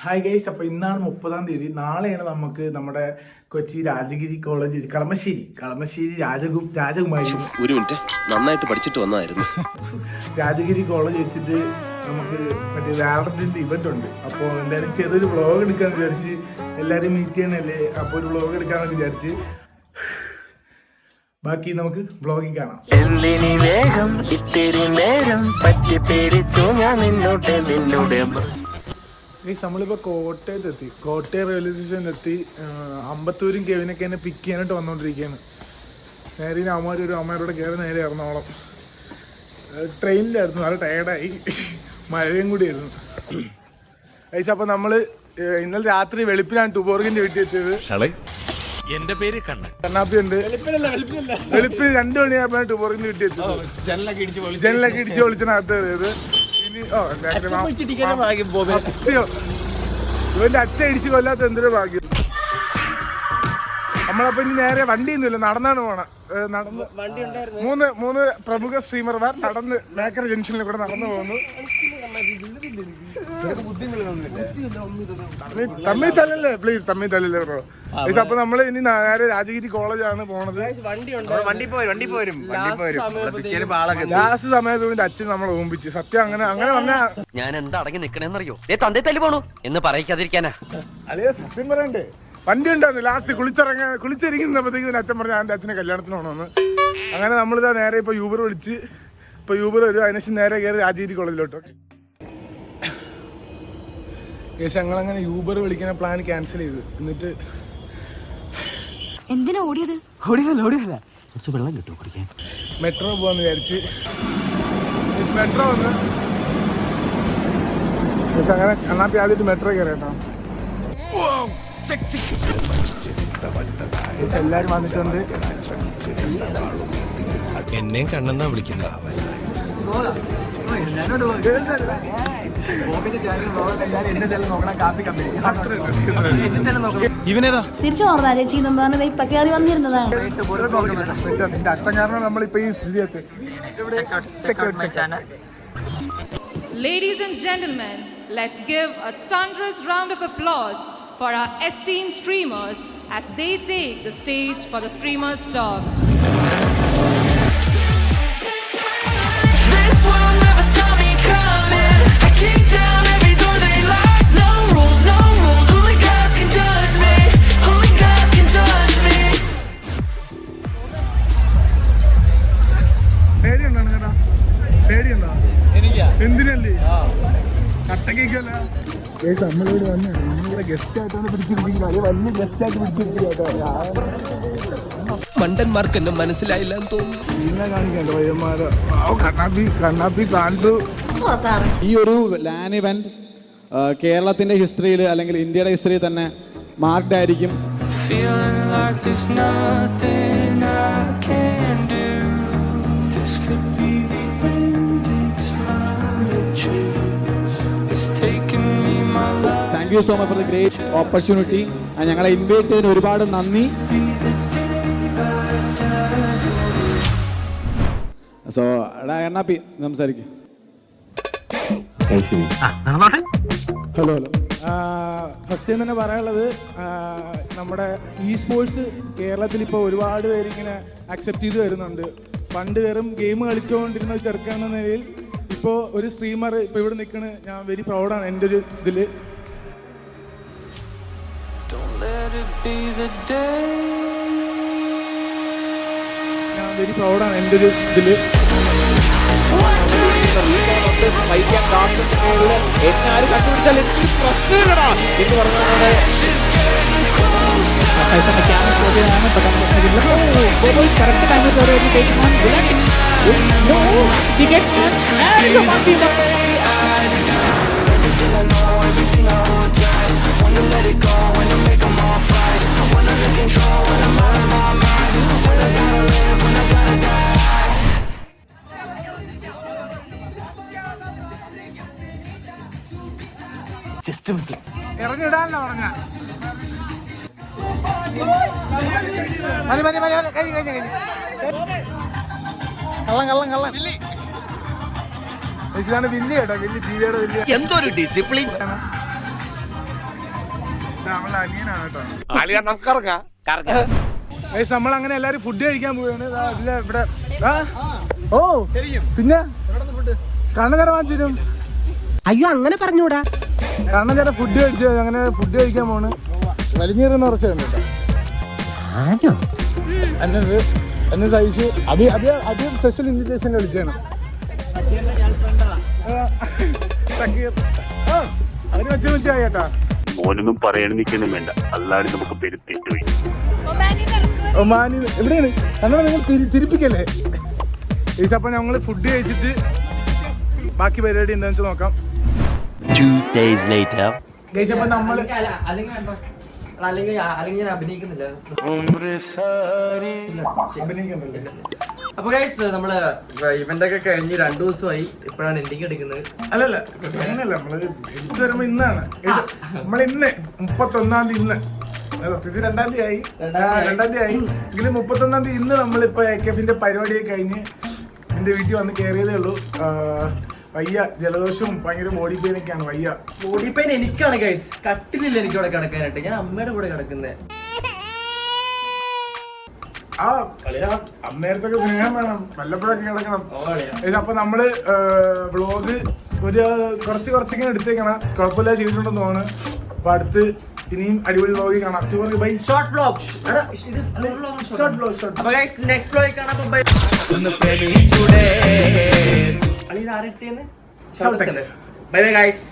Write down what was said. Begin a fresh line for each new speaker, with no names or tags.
Hi guys അപ്പോൾ ഇന്നാണ് മുപ്പതാം തീയതി. നാളെയാണ് നമുക്ക് നമ്മുടെ കൊച്ചി രാജഗിരി കോളേജ് കളമശ്ശേരി. കളമശ്ശേരി രാജകു രാജകുമാരി.
ഒരു മിനിറ്റ്. നന്നായിട്ട് പഠിച്ചിട്ട് വന്നായിരുന്നു.
രാജഗിരി കോളേജ് വെച്ചിട്ട് നമുക്ക് മറ്റേ വാലന്റൈന്റെ ഇവന്റ് ഉണ്ട്. അപ്പോൾ എന്തായാലും ചെറിയൊരു വ്ളോഗ് എടുക്കാൻ വിചാരിച്ച് എല്ലാവരും മീറ്റ് ചെയ്യണല്ലേ? അപ്പോൾ ഒരു വ്ളോഗ് എടുക്കാമെന്ന് വിചാരിച്ച്. ബാക്കി നമുക്ക് വ്ളോഗിൽ കാണാം.
എന്തിനി വേഗം? ഇത്തിരി നേരം പറ്റി പേടിച്ചു ഞാൻ നിന്നോട്ട് നിന്നോട്.
ഗൈസ് നമ്മളിപ്പോൾ കോട്ടയത്ത് എത്തി കോട്ടയം റെയിൽവേ സ്റ്റേഷനിൽ എത്തി ആഹ് അമ്പത്തൂരും കെവിനൊക്കെ എന്നെ പിക്ക് ചെയ്യാനായിട്ട് വന്നുകൊണ്ടിരിക്കുകയാണ് നേരെ ഇനി അമ്മമാർ ഒരു അമ്മമാരോട് കയറി നേരെ എറണാകുളം. ട്രെയിനിലായിരുന്നു നല്ല ടയർഡായി മഴയും കൂടിയായിരുന്നു ഐസ അപ്പോൾ നമ്മൾ ഇന്നലെ രാത്രി വെളുപ്പിനാണ് ടുബോർഗിന്റെ വീട്ടിൽ എത്തിയത്.
എന്റെ പേര് കണ്ണൻ.
കണ്ണാപ്പി ഉണ്ട്. വെളുപ്പിന് രണ്ടു മണിയായപ്പോഴാണ് ടുബോർഗിന്റെ വീട്ടിൽ എത്തിയത്. ജനലൊക്കെ ഇടിച്ച് വിളിച്ചതിനകത്ത് കയറിയത് ഇവന്റെ അച്ഛൻ ഇടിച്ച് കൊല്ലാത്ത എന്തൊരു ഭാഗ്യം. നമ്മളപ്പോ ഇനി നേരെ വണ്ടിയൊന്നുമില്ല നടന്നാണ് പോണ. നടന്ന് മൂന്ന് മൂന്ന് പ്രമുഖ സ്ട്രീമർമാർ നടന്ന് മേക്കർ ജംഗ്ഷനിൽ കൂടെ നടന്നു പോകുന്നു. തമ്മി- തമ്മി തല്ലല്ലേ? പ്ലീസ് തമ്മി തല്ലല്ലേ ബ്രോ പ്ലീസ് അപ്പൊ നമ്മൾ ഇനി നേരെ രാജഗിരി കോളേജാണ് പോണത്. ലാസ്റ്റ് സമയത്ത് അച്ഛൻ നമ്മളെ ഓമ്പിച്ച്. സത്യം അങ്ങനെ അങ്ങനെ വന്നാ
ഞാൻ എന്താ അടങ്ങി നിക്കണേന്നറിയോ? ഏ തന്തേ തല്ലി പോണു. എന്ന് പറയിക്കാതിരിക്കാനാ.
അല്ലേ സത്യം പറയണ്ടേ? വണ്ടി ഉണ്ടായിരുന്നു. ലാസ്റ്റ് കുളിച്ചിറങ്ങാൻ ഇതിന് അച്ഛൻ പറഞ്ഞു എന്റെ അച്ഛനെ കല്യാണത്തിന് പോകണമെന്ന് അങ്ങനെ നമ്മളിതാ നേരെ ഇപ്പൊ യൂബർ വിളിച്ച് ഇപ്പൊ യൂബർ വരും. അതിനുശേഷം നേരെ കയറി രാജഗിരി കോളേജിലോട്ട്. ഏകദേശം ഞങ്ങളങ്ങനെ യൂബർ വിളിക്കുന്ന പ്ലാൻ ക്യാൻസൽ ചെയ്ത്. എന്നിട്ട്
എന്തിനാ ഓടിയത്?
മെട്രോ പോവാന്ന് വിചാരിച്ച്. മെട്രോ വന്ന്. അങ്ങനെ കണ്ണാപ്പി ആദ്യമായിട്ട് മെട്രോ കയറി കേട്ടോ ഏകദേശം എല്ലാരും വന്നിട്ടുണ്ട്.
എന്നെയും കണ്ണെന്നാ വിളിക്കുന്നത് ഇവനേതാ?
തിരിച്ചു ഓർന്നാ ചേച്ചി എന്താണ് ഇപ്പൊ കയറി വന്നിരുന്നതാണ്.
അച്ഛൻ കാരണം നമ്മളിപ്പോ ഈ സ്ഥിതിയത്ത്
Ladies and gentlemen, let's give a thunderous round of applause for our esteemed streamers as they take the stage for the Streamers Talk.
നമ്മളിവിടെ വന്ന നമ്മളിവിടെ ഗസ്റ്റ് ആയിട്ടാണ് പിടിച്ചിരിക്കുന്നത്. അത് വലിയ ഗസ്റ്റ് ആയിട്ട് പിടിച്ചിരിക്കുന്നത്
മണ്ടന്മാർക്ക് എന്നെ മനസ്സിലായില്ല എന്ന് തോന്നുന്നു.
പിന്നെ കാണിക്കണ്ട പയ്യന്മാര്. കണ്ണാപ്പി കണ്ണാപ്പി കണ്ടു
ഈ ഒരു ലാൻ ഇവന്റ് കേരളത്തിന്റെ ഹിസ്റ്ററിയിൽ അല്ലെങ്കിൽ ഇന്ത്യയുടെ ഹിസ്റ്ററിയിൽ തന്നെ മാർക്ഡ് ആയിരിക്കും.
This could be the
you so much for the great opportunity ഞങ്ങളെ ഇൻവൈറ്റ് ചെയ്തതിന് ഒരുപാട് നന്ദി. സോ എടാ എണ്ണാപ്പി സംസാരിക്കും. ഹലോ ഹലോ ഫസ്റ്റ് തന്നെ പറയാനുള്ളത് നമ്മുടെ ഇ സ്പോർട്സ് കേരളത്തിൽ ഇപ്പോൾ ഒരുപാട് പേര് ഇങ്ങനെ അക്സെപ്റ്റ് ചെയ്ത് വരുന്നുണ്ട്. പണ്ട് വെറും ഗെയിം കളിച്ചുകൊണ്ടിരുന്ന ഒരു ചെറുക്കാണെന്ന നിലയിൽ ഇപ്പോൾ ഒരു സ്ട്രീമർ ഇപ്പോൾ ഇവിടെ നിൽക്കണ് ഞാൻ വെരി പ്രൗഡാണ് എന്റെ ഒരു ഇതിൽ
ഞാൻ വെരി പ്രൗഡാണ് എന്റെ ഒരു ഇതിൽ
What do you She's getting close.
ഇറങ്ങിടാനല്ല പറഞ്ഞ. മതി മതി മതി മതി. കഴിഞ്ഞു കഴിഞ്ഞു കഴിഞ്ഞു. കള്ളം കള്ളം കള്ളം ഇതാണ് വില്ല് കേട്ടോ. വില്ല് ടി വിയുടെ വില്ല്.
എന്തൊരു ഡിസിപ്ലിൻ
നമ്മളെ അനിയനാണ് കേട്ടോ. ഗൈസ് നമ്മൾ അങ്ങനെ എല്ലാരും ഫുഡ് കഴിക്കാൻ പോവാണ്. ദാ ഇവിടെ? ഓ പിന്നെ? കണ്ണുകര വാങ്ങിച്ചിരും
അയ്യോ അങ്ങനെ പറഞ്ഞൂടാ.
കണ്ണചര ഫുഡ് കഴിച്ചു അങ്ങനെ ഫുഡ് കഴിക്കാൻ പോണ്. വലിഞ്ഞീറിന് കുറച്ചുണ്ട് കേട്ടോ. എന്നത് എന്നെ സഹിച്ച് അത് അത് അത് സ്പെഷ്യൽ ഇൻവിറ്റേഷൻ വിളിച്ചാണ് അവർ വെച്ച് വെച്ചായി കേട്ടാ.
ഓനൊന്നും പറയാൻ നിൽക്കുന്നു വേണ്ട. അല്ലാണ്ട് നമുക്ക് പെരുത്തിട്ട് പോയി
ഒമാനി എവിടെയാണ്? കണ്ണട നിങ്ങൾ തിരിപ്പിക്കല്ലേ? ഈശ അപ്പൊ ഞങ്ങൾ ഫുഡ് കഴിച്ചിട്ട് ബാക്കി പരിപാടി എന്താണെന്ന് വെച്ചാൽ നോക്കാം.
Two days later.
Guys, അപ്പൊ നമ്മൾ
അല്ലെങ്കിൽ അല്ലെങ്കിൽ ഞാൻ അഭിനയിക്കുന്നില്ല. അപ്പൊ ഗൈസ് നമ്മൾ ഇവന്റ് ഒക്കെ കഴിഞ്ഞ് രണ്ടു ദിവസമായി ഇപ്പോഴാണ് എൻഡിങ് എടുക്കുന്നത്.
അല്ലല്ല അങ്ങനല്ല നമ്മൾ എടുത്തു വരുമ്പോ ഇന്നാണ്. നമ്മൾ നമ്മൾ ഇന്ന് മുപ്പത്തൊന്നാം തീയതി ഇന്ന്. സത്യത്തിൽ രണ്ടാം തീയതി ആയി. രണ്ടാം തീയതി ആയി. എങ്കിലും മുപ്പത്തൊന്നാം തീയതി ഇന്ന് നമ്മളിപ്പോ എ കെ എഫിന്റെ പരിപാടിയൊക്കെ കഴിഞ്ഞ് എന്റെ വീട്ടിൽ വന്ന് കയറിയതേ ഉള്ളൂ. വയ്യ. ജലദോഷവും ഭയങ്കര ബോഡി പെയിൻ ഒക്കെയാണ്. വയ്യ.
ബോഡി പെയിൻ എനിക്കാണ് ഗൈസ് കട്ടിലില്ല എനിക്ക് ഇവിടെ കിടക്കാനായിട്ട്. ഞാൻ അമ്മയുടെ കൂടെ കിടക്കുന്നത്
ആ കളിയാ അന്നേരത്തൊക്കെ സ്നേഹം വേണം. വല്ലപ്പോഴൊക്കെ കിടക്കണം. അപ്പൊ നമ്മൾ വ്ളോഗ് ഒരു കുറച്ച് കുറച്ചിങ്ങനെ എടുത്തേക്കണം. കുഴപ്പമില്ല ചെയ്തിട്ടുണ്ടെന്ന് തോന്നുന്നു. അപ്പൊ അടുത്ത് ഇനിയും അടിപൊളി വ്ളോഗ് കാണാം. Tour bye
short vlog
short vlog short
guys next vlog കാണാം. ബൈ അളിയിൽ ആരിട്ടേന്ന്
Shoutex.
Bye bye guys